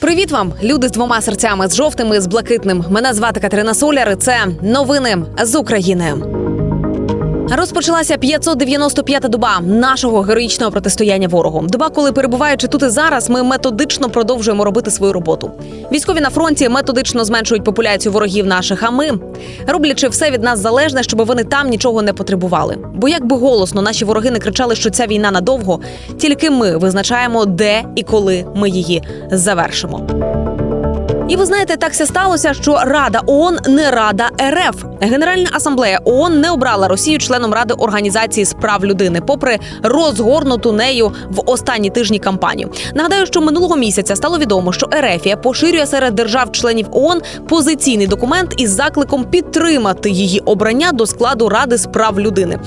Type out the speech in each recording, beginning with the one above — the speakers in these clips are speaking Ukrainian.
Привіт вам, люди з двома серцями з жовтими, з блакитним. Мене звати Катерина Соляр. і Це новини з України. Розпочалася 595-та доба нашого героїчного протистояння ворогу. Доба, коли перебуваючи тут і зараз, ми методично продовжуємо робити свою роботу. Військові на фронті методично зменшують популяцію ворогів наших. А ми роблячи все від нас залежне, щоб вони там нічого не потребували. Бо як би голосно наші вороги не кричали, що ця війна надовго, тільки ми визначаємо, де і коли ми її завершимо. І ви знаєте, так ся сталося, що Рада ООН не Рада РФ. Генеральна асамблея ООН не обрала Росію членом Ради організації з прав людини, попри розгорнуту нею в останні тижні кампанію. Нагадаю, що минулого місяця стало відомо, що Ерефія поширює серед держав-членів ООН позиційний документ із закликом підтримати її обрання до складу Ради з прав людини.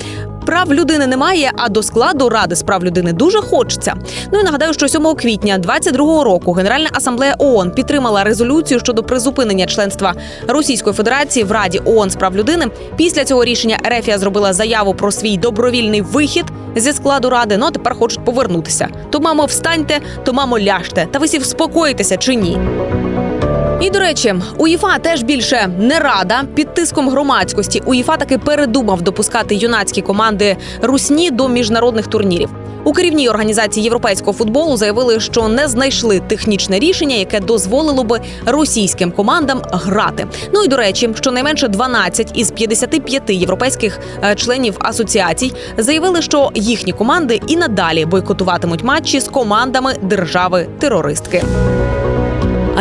Прав людини немає, а до складу ради з прав людини дуже хочеться. Ну і нагадаю, що 7 квітня 22-го року Генеральна асамблея ООН підтримала резолюцію щодо призупинення членства Російської Федерації в Раді ООН з прав людини. Після цього рішення Ерефія зробила заяву про свій добровільний вихід зі складу ради. Ну а тепер хочуть повернутися. То мамо, встаньте, то мамо, ляжте. Та ви всі вспокоїтеся чи ні? І до речі, УЄФА теж більше не рада під тиском громадськості. УЄФА таки передумав допускати юнацькі команди русні до міжнародних турнірів. У керівній організації європейського футболу заявили, що не знайшли технічне рішення, яке дозволило би російським командам грати. Ну і до речі, щонайменше 12 із 55 європейських е, членів асоціацій заявили, що їхні команди і надалі бойкотуватимуть матчі з командами держави-терористки.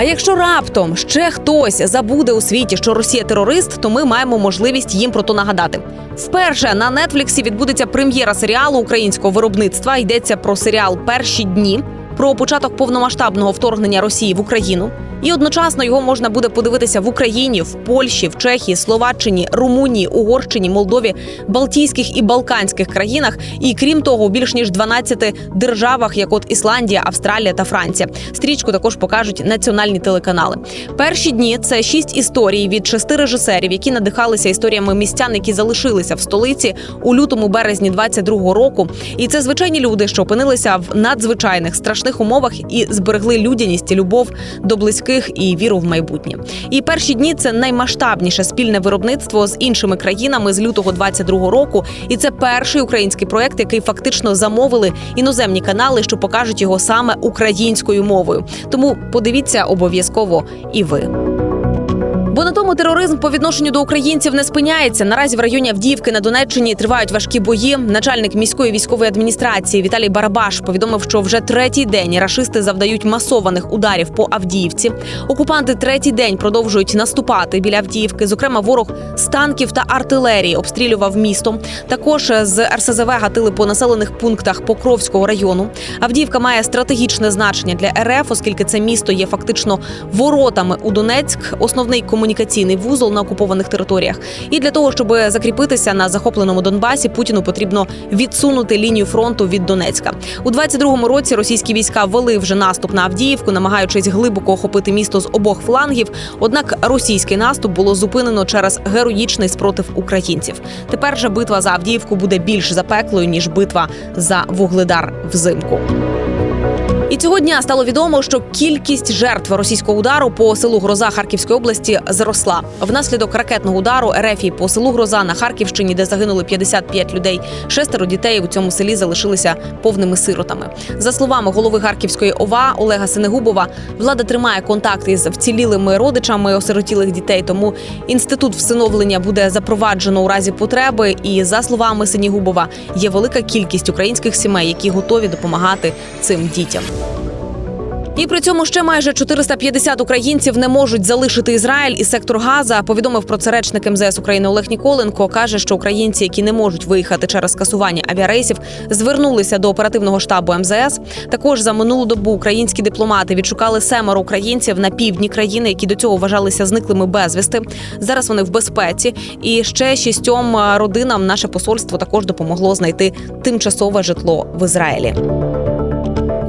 А якщо раптом ще хтось забуде у світі, що Росія терорист, то ми маємо можливість їм про то нагадати. Вперше на Нетфліксі відбудеться прем'єра серіалу українського виробництва. Йдеться про серіал Перші дні про початок повномасштабного вторгнення Росії в Україну. І одночасно його можна буде подивитися в Україні, в Польщі, в Чехії, Словаччині, Румунії, Угорщині, Молдові, Балтійських і Балканських країнах. І крім того, у більш ніж 12 державах, як от Ісландія, Австралія та Франція. Стрічку також покажуть національні телеканали. Перші дні це шість історій від шести режисерів, які надихалися історіями містян, які залишилися в столиці у лютому березні 22-го року. І це звичайні люди, що опинилися в надзвичайних страшних умовах і зберегли людяність, любов до близьких і віру в майбутнє. І перші дні це наймасштабніше спільне виробництво з іншими країнами з лютого 22-го року. І це перший український проект, який фактично замовили іноземні канали, що покажуть його саме українською мовою. Тому подивіться обов'язково і ви. Бо на тому тероризм по відношенню до українців не спиняється. Наразі в районі Авдіївки на Донеччині тривають важкі бої. Начальник міської військової адміністрації Віталій Барабаш повідомив, що вже третій день рашисти завдають масованих ударів по Авдіївці. Окупанти третій день продовжують наступати біля Авдіївки. Зокрема, ворог з танків та артилерії обстрілював місто. Також з РСЗВ гатили по населених пунктах Покровського району. Авдіївка має стратегічне значення для РФ, оскільки це місто є фактично воротами у Донецьк, основний комунікаційний вузол на окупованих територіях. І для того, щоб закріпитися на захопленому Донбасі, Путіну потрібно відсунути лінію фронту від Донецька. У 22-му році російські війська вели вже наступ на Авдіївку, намагаючись глибоко охопити місто з обох флангів. Однак російський наступ було зупинено через героїчний спротив українців. Тепер же битва за Авдіївку буде більш запеклою ніж битва за вугледар взимку. І цього дня стало відомо, що кількість жертв російського удару по селу Гроза Харківської області зросла. Внаслідок ракетного удару РФ по селу Гроза на Харківщині, де загинули 55 людей. Шестеро дітей у цьому селі залишилися повними сиротами. За словами голови Харківської ОВА Олега Синегубова, влада тримає контакт із вцілілими родичами осиротілих дітей. Тому інститут всиновлення буде запроваджено у разі потреби. І за словами Синігубова, є велика кількість українських сімей, які готові допомагати цим дітям. І при цьому ще майже 450 українців не можуть залишити Ізраїль і сектор Газа. Повідомив про це речник МЗС України Олег Ніколенко. каже, що українці, які не можуть виїхати через скасування авіарейсів, звернулися до оперативного штабу МЗС. Також за минулу добу українські дипломати відшукали семеро українців на півдні країни, які до цього вважалися зниклими безвісти. Зараз вони в безпеці. І ще шістьом родинам наше посольство також допомогло знайти тимчасове житло в Ізраїлі.